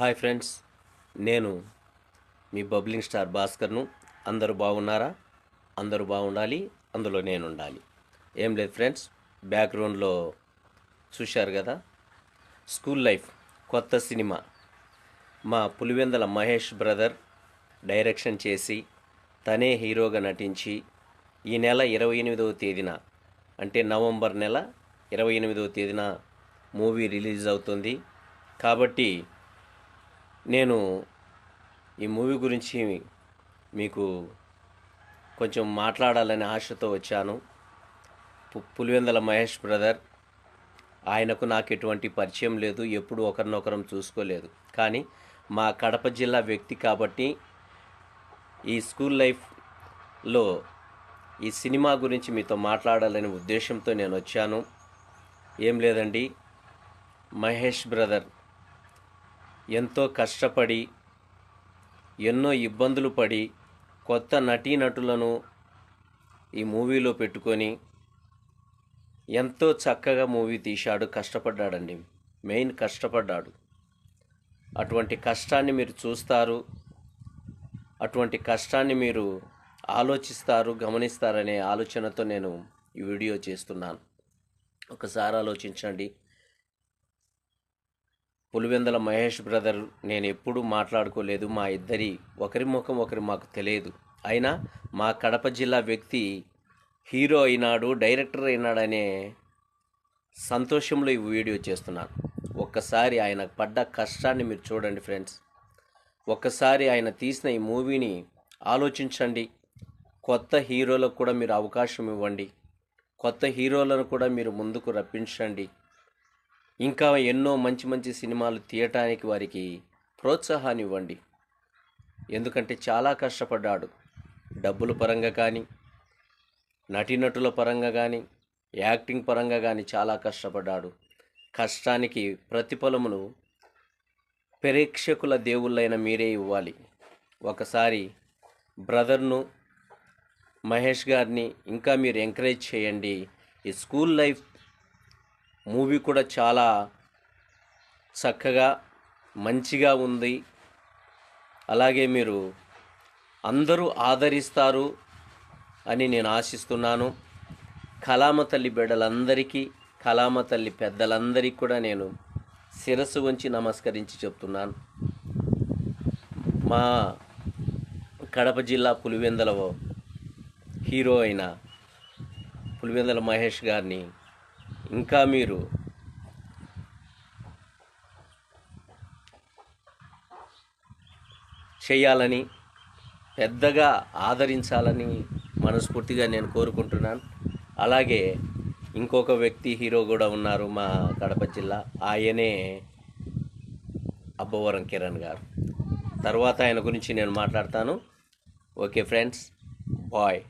Hi friends నేను మీ bubbling star భాస్కర్ను. అందరూ బాగున్నారా? అందరూ బాగుండాలి అందులో నేను ఉండాలి ఏం లేదు ఫ్రెండ్స్ బ్యాక్గ్రౌండ్లో చూశారు కదా? స్కూల్ లైఫ్ కొత్త సినిమా. మా పులివెందల మహేష్ బ్రదర్ డైరెక్షన్ చేసి తనే హీరోగా నటించి ఈ నెల ఇరవై ఎనిమిదవ తేదీన అంటే నవంబర్ నెల ఇరవై ఎనిమిదవ తేదీన మూవీ రిలీజ్ అవుతుంది. కాబట్టి నేను ఈ మూవీ గురించి మీకు కొంచెం మాట్లాడాలనే ఆశతో వచ్చాను. పులివెందల మహేష్ బ్రదర్ ఆయనకు నాకు ఎటువంటి పరిచయం లేదు ఎప్పుడు ఒకరినొకరం చూసుకోలేదు. కానీ మా కడప జిల్లా వ్యక్తి కాబట్టి ఈ స్కూల్ లైఫ్లో ఈ సినిమా గురించి మీతో మాట్లాడాలనే ఉద్దేశంతో నేను వచ్చాను. ఏం లేదండి మహేష్ బ్రదర్ ఎంతో కష్టపడి ఎన్నో ఇబ్బందులు పడి కొత్త నటీనటులను ఈ మూవీలో పెట్టుకొని ఎంతో చక్కగా మూవీ తీశాడు కష్టపడ్డాడండి. మెయిన్ కష్టపడ్డాడు. అటువంటి కష్టాన్ని మీరు చూస్తారు అటువంటి కష్టాన్ని మీరు ఆలోచిస్తారు గమనిస్తారనే ఆలోచనతో నేను ఈ వీడియో చేస్తున్నాను. ఒకసారి ఆలోచించండి. పులివెందల మహేష్ బ్రదర్ నేను ఎప్పుడూ మాట్లాడుకోలేదు. మా ఇద్దరి ఒకరి ముఖం ఒకరి మాకు తెలియదు. అయినా మా కడప జిల్లా వ్యక్తి హీరో అయినాడు డైరెక్టర్ అయినాడనే సంతోషంలో ఈ వీడియో చేస్తున్నాను. ఒక్కసారి ఆయన పడ్డ కష్టాన్ని మీరు చూడండి ఫ్రెండ్స్. ఒక్కసారి ఆయన తీసిన ఈ మూవీని ఆలోచించండి. కొత్త హీరోలకు కూడా మీరు అవకాశం ఇవ్వండి. కొత్త హీరోలను కూడా మీరు ముందుకు రప్పించండి. ఇంకా ఎన్నో మంచి మంచి సినిమాలు తీయటానికి వారికి ప్రోత్సాహాన్ని ఇవ్వండి ఎందుకంటే చాలా కష్టపడ్డాడు. డబ్బుల పరంగా కానీ నటీనటుల పరంగా కానీ యాక్టింగ్ పరంగా కానీ చాలా కష్టపడ్డాడు. కష్టానికి ప్రతిఫలమును ప్రేక్షకుల దేవుళ్ళైన మీరే ఇవ్వాలి. ఒకసారి బ్రదర్ను మహేష్ గారిని ఇంకా మీరు ఎంకరేజ్ చేయండి. ఈ స్కూల్ లైఫ్ మూవీ కూడా చాలా చక్కగా మంచిగా ఉంది. అలాగే మీరు అందరూ ఆదరిస్తారు అని నేను ఆశిస్తున్నాను. కలామ తల్లి బిడ్డలందరికీ కలామ తల్లి పెద్దలందరికీ కూడా నేను శిరస్సు వంచి నమస్కరించి చెప్తున్నాను. మా కడప జిల్లా పులివెందల హీరో అయిన పులివెందల మహేష్ గారిని ఇంకా మీరు. చేయాలని పెద్దగా ఆదరించాలని మనస్ఫూర్తిగా నేను కోరుకుంటున్నాను. అలాగే ఇంకొక వ్యక్తి హీరో కూడా ఉన్నారు మా కడప జిల్లా ఆయనే అబ్బవరం కిరణ్ గారు. తర్వాత ఆయన గురించి నేను మాట్లాడతాను. Okay friends bye.